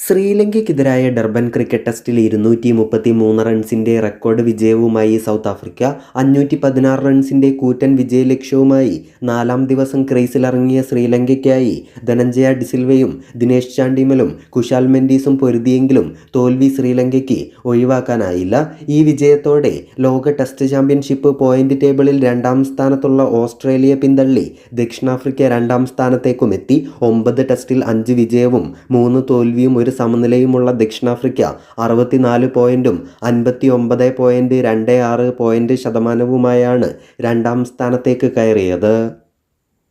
ശ്രീലങ്കയ്ക്കെതിരായ Durban cricket ടെസ്റ്റിൽ ഇരുന്നൂറ്റി മുപ്പത്തി മൂന്ന് റൺസിന്റെ റെക്കോർഡ് വിജയവുമായി സൗത്ത് ആഫ്രിക്ക അഞ്ഞൂറ്റി പതിനാറ് റൺസിന്റെ കൂറ്റൻ വിജയലക്ഷ്യവുമായി നാലാം ദിവസം ക്രീസിലിറങ്ങിയ ശ്രീലങ്കയ്ക്കായി ധനഞ്ജയ ഡിസിൽവയും ദിനേശ് ചാണ്ടിമലും കുശാൽ മെൻഡീസും പൊരുതിയെങ്കിലും തോൽവി ശ്രീലങ്കയ്ക്ക് ഒഴിവാക്കാനായില്ല. ഈ വിജയത്തോടെ ലോക ടെസ്റ്റ് ചാമ്പ്യൻഷിപ്പ് പോയിന്റ് ടേബിളിൽ രണ്ടാം സ്ഥാനത്തുള്ള ഓസ്ട്രേലിയ പിന്തള്ളി ദക്ഷിണാഫ്രിക്ക രണ്ടാം സ്ഥാനത്തേക്കും എത്തി. ഒമ്പത് ടെസ്റ്റിൽ അഞ്ച് വിജയവും മൂന്ന് തോൽവിയും ഒരു സമനിലയുമുള്ള ദക്ഷിണാഫ്രിക്ക അറുപത്തിനാല് പോയിന്റും അൻപത്തി ഒമ്പത് പോയിന്റ് രണ്ട് ആറ് പോയിന്റ് ശതമാനവുമായാണ് രണ്ടാം സ്ഥാനത്തേക്ക് കയറിയത്.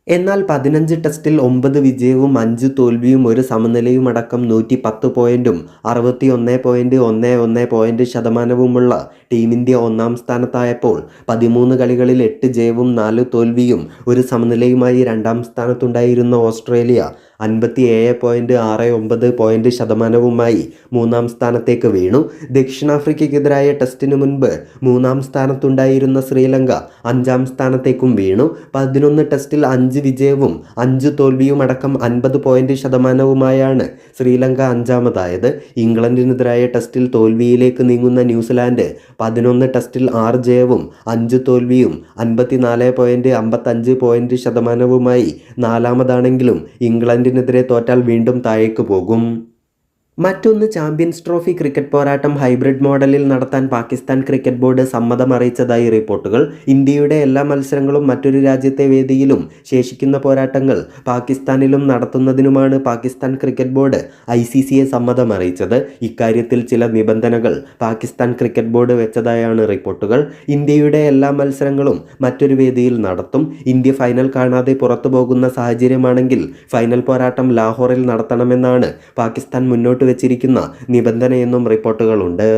എന്നാൽ പതിനഞ്ച് ടെസ്റ്റിൽ ഒമ്പത് വിജയവും അഞ്ച് തോൽവിയും ഒരു സമനിലയുമടക്കം നൂറ്റി പത്ത് പോയിന്റും അറുപത്തി ഒന്ന് പോയിന്റ് ഒന്ന് ഒന്ന് പോയിന്റ് ശതമാനവുമുള്ള ടീം ഇന്ത്യ ഒന്നാം സ്ഥാനത്തായപ്പോൾ പതിമൂന്ന് കളികളിൽ എട്ട് ജയവും നാല് തോൽവിയും ഒരു സമനിലയുമായി രണ്ടാം സ്ഥാനത്തുണ്ടായിരുന്ന ഓസ്ട്രേലിയ അൻപത്തി ഏഴ് പോയിന്റ് ആറ് ഒമ്പത് പോയിന്റ് ശതമാനവുമായി മൂന്നാം സ്ഥാനത്തേക്ക് വീണു. ദക്ഷിണാഫ്രിക്കയ്ക്കെതിരായ ടെസ്റ്റിന് മുൻപ് മൂന്നാം സ്ഥാനത്തുണ്ടായിരുന്ന ശ്രീലങ്ക അഞ്ചാം സ്ഥാനത്തേക്കും വീണു. പതിനൊന്ന് ടെസ്റ്റിൽ അഞ്ച് വിജയവും അഞ്ച് തോൽവിയും അടക്കം അൻപത് പോയിന്റ് ശതമാനവുമായാണ് ശ്രീലങ്ക അഞ്ചാമതായത്. ഇംഗ്ലണ്ടിനെതിരായ ടെസ്റ്റിൽ തോൽവിയിലേക്ക് നീങ്ങുന്ന ന്യൂസിലാൻഡ് പതിനൊന്ന് ടെസ്റ്റിൽ ആറ് ജയവും അഞ്ച് തോൽവിയും അൻപത്തിനാല് പോയിന്റ് അമ്പത്തഞ്ച് പോയിന്റ് ശതമാനവുമായി നാലാമതാണെങ്കിലും ഇംഗ്ലണ്ടിനെതിരെ തോറ്റാൽ വീണ്ടും താഴേക്ക് പോകും. മറ്റൊന്ന് ചാമ്പ്യൻസ് ട്രോഫി ക്രിക്കറ്റ് പോരാട്ടം ഹൈബ്രിഡ് മോഡലിൽ നടത്താൻ പാകിസ്ഥാൻ ക്രിക്കറ്റ് ബോർഡ് സമ്മതം അറിയിച്ചതായി റിപ്പോർട്ടുകൾ. ഇന്ത്യയുടെ എല്ലാ മത്സരങ്ങളും മറ്റൊരു രാജ്യത്തെ വേദിയിലും ശേഷിക്കുന്ന പോരാട്ടങ്ങൾ പാകിസ്ഥാനിലും നടത്തുന്നതിനുമാണ് Pakistan cricket board I C സിയെ സമ്മതം അറിയിച്ചത് ഇക്കാര്യത്തിൽ ചില നിബന്ധനകൾ പാകിസ്ഥാൻ ക്രിക്കറ്റ് ബോർഡ് വെച്ചതായാണ് റിപ്പോർട്ടുകൾ. ഇന്ത്യയുടെ എല്ലാ മത്സരങ്ങളും മറ്റൊരു വേദിയിൽ നടത്തും. ഇന്ത്യ ഫൈനൽ കാണാതെ പുറത്തു പോകുന്ന സാഹചര്യമാണെങ്കിൽ ഫൈനൽ പോരാട്ടം ലാഹോറിൽ നടത്തണമെന്നാണ് പാകിസ്ഥാൻ മുന്നോട്ട് വെച്ചിരിക്കുന്ന നിബന്ധനയെന്നും റിപ്പോർട്ടുകളുണ്ട്.